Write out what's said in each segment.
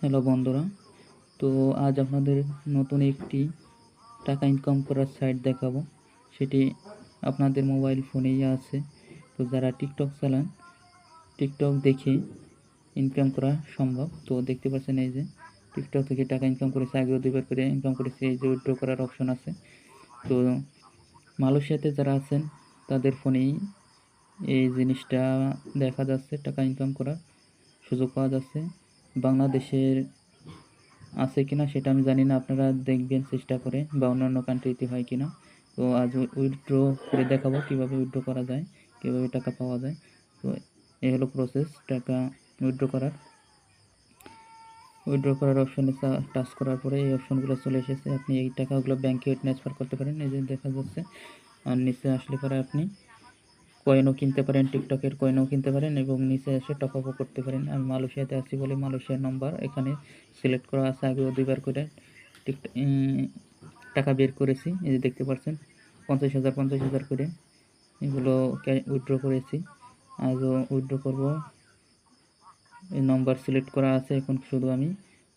Hello বন্ধুরা, তো আজ আপনাদের নতুন একটি টাকা ইনকাম করার সাইট দেখাবো। সেটি আপনাদের মোবাইল ফোনেই আছে। তো যারা টিকটক চালান টিকটক দেখে ইনকাম করা সম্ভব। তো দেখতে পাচ্ছেন এই যে টিকটক থেকে টাকা ইনকাম করেছে, আগেও দুইবার করে ইনকাম করেছে, এই যে উইথড্র করার অপশন আছে। তো মালয়েশিয়াতে যারা আছেন, তাদের ফোনেই এই জিনিসটা দেখা যাচ্ছে, টাকা ইনকাম করার সুযোগ পাওয়া যাচ্ছে। বাংলাদেশের আছে কিনা সেটা আমি জানি না, আপনারা দেখবেন চেষ্টা করে বা অন্যান্য কান্ট্রিতে হয় কিনা। তো আজ উইথড্র করে দেখাবো কীভাবে উইথড্র করা যায়, কীভাবে টাকা পাওয়া যায়। তো এই হলো প্রসেস টাকা উইথড্র করার। উইথড্র করার অপশনে টাচ করার পরে এই অপশনগুলো চলে এসেছে। আপনি এই টাকাগুলো ব্যাংকে ট্রান্সফার করতে পারেন। এই যে দেখা যাচ্ছে, আর নিচে আসলে পরে আপনি কয়েনও কিনতে পারেন, টিকটকের কয়েনও কিনতে পারেন এবং নিচে এসে টপ আপও করতে পারেন। আমি মালয়েশিয়াতে আছি বলে মালয়েশিয়ার নাম্বার এখানে সিলেক্ট করা আছে, আগেও দুইবার করে টাকা বের করেছি, এই যে দেখতে পাচ্ছেন, পঞ্চাশ হাজার পঞ্চাশ হাজার করে এগুলো উইথড্র করেছি। আজও উইথড্র করব। এই নম্বর সিলেক্ট করা আছে এখন শুধু আমি,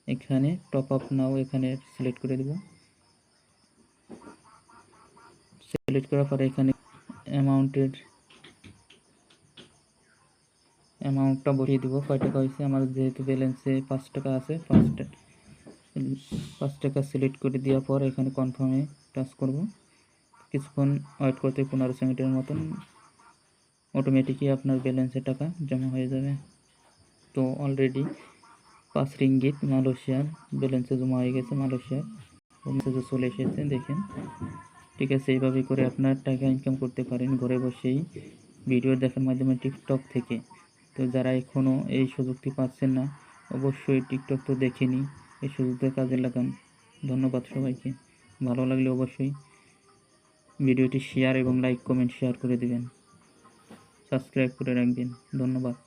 এখানে টপ আপ নাও এখানে সিলেক্ট করে দেব। সিলেক্ট করার পরে এখানে অ্যামাউন্টের অ্যামাউন্টটা বসিয়ে দিব। কয় টাকা হয়েছে আমার যেহেতু ব্যালেন্সে পাঁচ টাকা আছে, পাঁচ টাকা পাঁচ টাকা সিলেক্ট করে দেওয়ার পর এখানে কনফার্মে টাচ করব। কিছুক্ষণ ওয়েট করতে পনেরো সেকেন্ডের মতন। অটোমেটিকই আপনার ব্যালেন্সের টাকা জমা হয়ে যাবে। তো অলরেডি পাঁচ রিঙ্গিত মালয়েশিয়ার ব্যালেন্সে জমা হয়ে গেছে, মালয়েশিয়ার। মেসেজও চলে এসেছে, দেখেন। ঠিক আছে, এইভাবে করে আপনার টাকা ইনকাম করতে পারেন ঘরে বসেই। ভিডিও দেখার মাধ্যমে টিকটক থেকে। তো যারা এখনও এই সুযোগটি পাচ্ছেন না, অবশ্যই টিকটক তো দেখেনি এই সুযোগটা কাজে লাগান। ধন্যবাদ সবাইকে। ভালো লাগলে অবশ্যই ভিডিওটি শেয়ার এবং লাইক, কমেন্ট, শেয়ার করে দেবেন। সাবস্ক্রাইব করে রাখবেন। ধন্যবাদ।